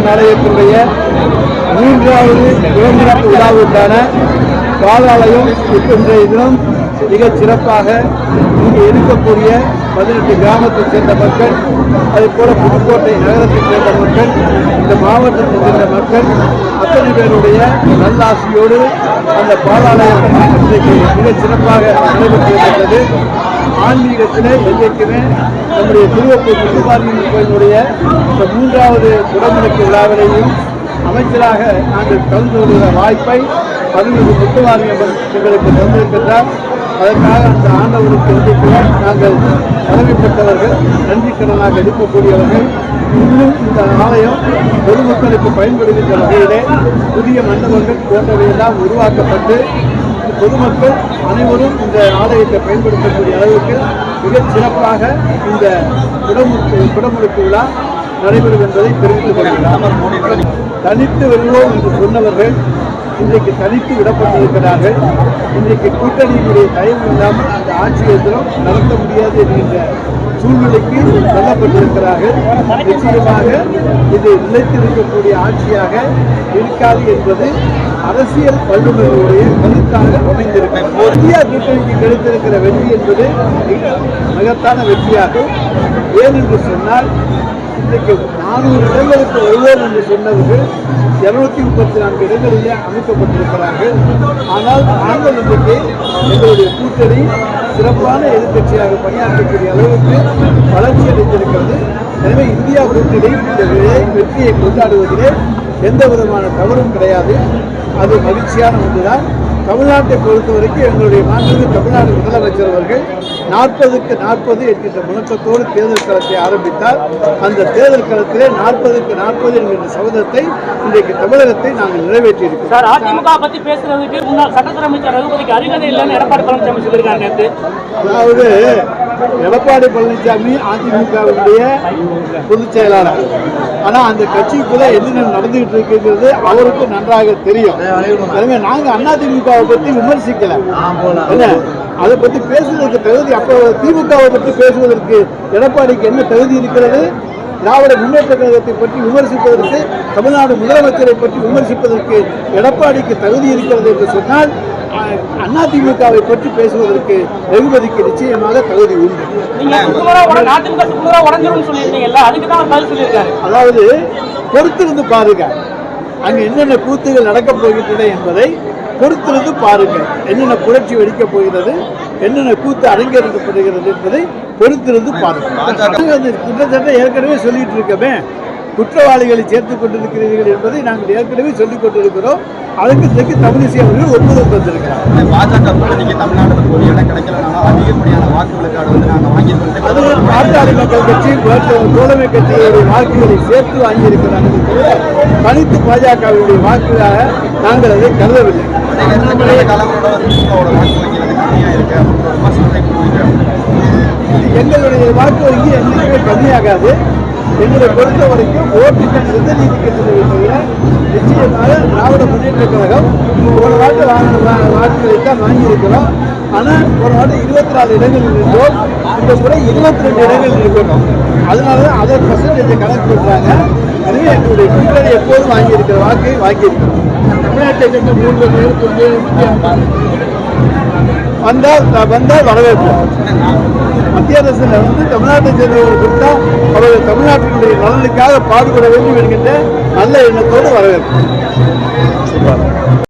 மாரியம்மன் ஆலயத்தினுடைய மூன்றாவது சுதந்திர விழாவுக்கான பாலாலயம் இன்றைய தினம் மிக சிறப்பாக இங்கே இருக்கக்கூடிய பதினெட்டு கிராமத்தைச் சேர்ந்த மக்கள் அதே போல புதுக்கோட்டை நகரத்தைச் சேர்ந்த மக்கள் இந்த மாவட்டத்தைச் சேர்ந்த மக்கள் அத்தனை பேருடைய நல்லாசியோடு அந்த பாலாலயம் இன்றைக்கு மிகச் சிறப்பாக நடைபெற்று வருகிறது ஆன்மீகத்திலே என்றைக்குமே நம்முடைய திருவப்பூர் முத்துமாரியம்மன் கோயிலுடைய இந்த மூன்றாவது குடமுழுக்கு விழாவிலையும் அமைச்சராக நாங்கள் கலந்து கொள்கிற வாய்ப்பை பதினொரு முத்துமாரியம்மன் எங்களுக்கு தந்திருக்கின்றார். அதற்காக அந்த ஆண்டவருக்கு என்றைக்குமே நாங்கள் கடமைப்பட்டவர்கள் நன்றி கடனாக எழுப்பக்கூடியவர்கள் இன்னும் இந்த ஆலயம் பொதுமக்களுக்கு பயன்படுகின்ற வகையிலே புதிய மண்டபங்கள் போன்றவையெல்லாம் உருவாக்கப்பட்டு பொதுமக்கள் அனைவரும் இந்த ஆலயத்தை பயன்படுத்தக்கூடிய அளவுக்கு மிகச் சிறப்பாக இந்த குடமுழுக்கு குடமுழுக்கு விழா நடைபெறும் என்பதை தெரிவித்துக் கொள்கிறார் தனித்து வெல்வோம் என்று சொன்னவர்கள் இன்றைக்கு தனித்து விடப்பட்டிருக்கிறார்கள். இன்றைக்கு கூட்டணியினுடைய தயவு இல்லாமல் அந்த ஆட்சி எதிரும் நடத்த முடியாது என்கின்ற சூழ்நிலைக்கு தள்ளப்பட்டிருக்கிறார்கள். நிச்சயமாக இது நிலைத்திருக்கக்கூடிய ஆட்சியாக இருக்காது என்பது அரசியல் வல்லுநர்களுடைய கருத்தாக அமைந்திருக்கிறது இந்தியா கூட்டணிக்கு கிடைத்திருக்கிற வெற்றி என்பது மிக மகத்தான வெற்றியாகும். ஏன் என்று சொன்னால் இன்றைக்கு நானூறு இடங்களுக்கு வருவோம் என்று சொன்னதுக்கு இருநூத்தி முப்பத்தி நான்கு இடங்களிலே அமைக்கப்பட்டிருக்கிறார்கள். ஆனால் நாங்கள் இன்றைக்கு எங்களுடைய கூட்டணி சிறப்பான எதிர்க்கட்சியாக பணியாற்றக்கூடிய அளவுக்கு வளர்ச்சி அடைந்திருக்கிறது. எனவே இந்தியா கூட்டணி இந்த வெற்றியை கொண்டாடுவதிலே எந்த விதமான தவறும் கிடையாது. அது மகிழ்ச்சியான ஒன்றுதான். தமிழ்நாட்டை பொறுத்தவரைக்கும் எங்களுடைய மாண்புமிகு தமிழ்நாடு முதலமைச்சர் அவர்கள் நாற்பதுக்கு நாற்பது என்கின்ற முழக்கத்தோடு தேர்தல் களத்தை ஆரம்பித்தார். அந்த தேர்தல் களத்திலே நாற்பதுக்கு நாற்பது என்கின்ற சபதத்தை இன்றைக்கு தமிழகத்தை நாங்கள் நிறைவேற்றியிருக்கிறோம். சார் அதிமுக பத்தி பேசுறதுக்கு முன்னாள் சட்டத்துறை அமைச்சர் ரகுபதிக்கு அருகதை இல்லைன்னு எடப்பாடி பழனிசாமி சொல்லியிருக்காரு நேற்று அதாவது எடப்பாடி பழனிசாமி அதிமுகவுடைய பொதுச் செயலாளர். ஆனா அந்த கட்சிக்குள்ள என்னென்ன நடந்துகிட்டு இருக்குங்கிறது அவருக்கு நன்றாக தெரியும். எனவே நாங்க அதிமுகவை பத்தி விமர்சிக்கல. என்ன? அதை பத்தி பேசுவதற்கு தகுதி அப்போ திமுகவை பற்றி பேசுவதற்கு எடப்பாடிக்கு என்ன தகுதி இருக்கிறது? திராவிட முன்னேற்ற கழகத்தை பற்றி விமர்சிப்பதற்கு தமிழ்நாடு முதலமைச்சரை பற்றி விமர்சிப்பதற்கு எடப்பாடிக்கு தகுதி இருக்கிறது என்று சொன்னால் அதிமுகவை பற்றி பேசுவதற்கு ரகுபதிக்கு நிச்சயமாக தகுதி உண்டு. அதாவது பொறுத்திருந்து பாருங்க. அங்க என்னென்ன கூத்துகள் நடக்கப் போகின்றன என்பதை பொறுத்திருந்து பாருங்க. என்னென்ன புரட்சி வெடிக்கப் போகிறது என்னென்ன கூத்து அரங்கேற்றப்படுகிறது என்பதை பொறுத்திருந்து பாருங்க. அது கிட்டத்தட்ட ஏற்கனவே சொல்லிட்டு இருக்கமே. குற்றவாளிகளை சேர்த்துக் கொண்டிருக்கிறீர்கள் என்பதை நாங்கள் ஏற்கனவே சொல்லிக் கொண்டிருக்கிறோம். அதுக்கு தெற்கு தமிழிசை அவர்கள் ஒப்புதல் தந்திருக்கிறார். பாஜக கூட்டணிக்கு தமிழ்நாட்டில் ஒரு இடம் கிடைக்கலனாலும் அதிகப்படியான வாக்கு விழுக்காடு வந்து நாங்கள் வாங்கியிருக்கோம் அதுவும் பாட்டாளி மக்கள் கட்சி தோழமை கட்சிகளுடைய வாக்குகளை சேர்த்து வாங்கியிருக்கிறார்கள் தவிர தனித்து பாஜகவுடைய வாக்குகளாக நாங்கள் அதை கருதவில்லை. எங்களுடைய வாக்கு வங்கி என்றைக்குமே கம்மியாகாது. எங்களை பொறுத்த வரைக்கும் ஓட்டுகள் தவிர நிச்சயமாக திராவிட முன்னேற்ற கழகம் ஒரு வாட்டு வாக்குகளை தான் வாங்கியிருக்கிறோம். ஆனால் ஒரு வாட்டு இருபத்தி நாலு இடங்கள் இருந்தோம் இந்த முறை இருபத்தி ரெண்டு இடங்கள் இருக்கணும் அதனால தான் அதர் பர்சன்டேஜை கணக்கு பண்ணுறாங்க எனவே எங்களுடைய கூட்டணி எப்போதும் வாங்கியிருக்கிற வாக்கை வாங்கியிருக்கிறோம். தமிழ்நாட்டை சேர்ந்த மூன்று பேருக்கு வந்தால் வந்தால் வரவேற்போம் மத்திய அரசுல வந்து தமிழ்நாட்டை சேர்ந்தவர்கள் கொடுத்தா அவர்கள் தமிழ்நாட்டினுடைய நலனுக்காக பாடுபட வேண்டும் என்கின்ற நல்ல எண்ணத்தோடு வரவேற்பு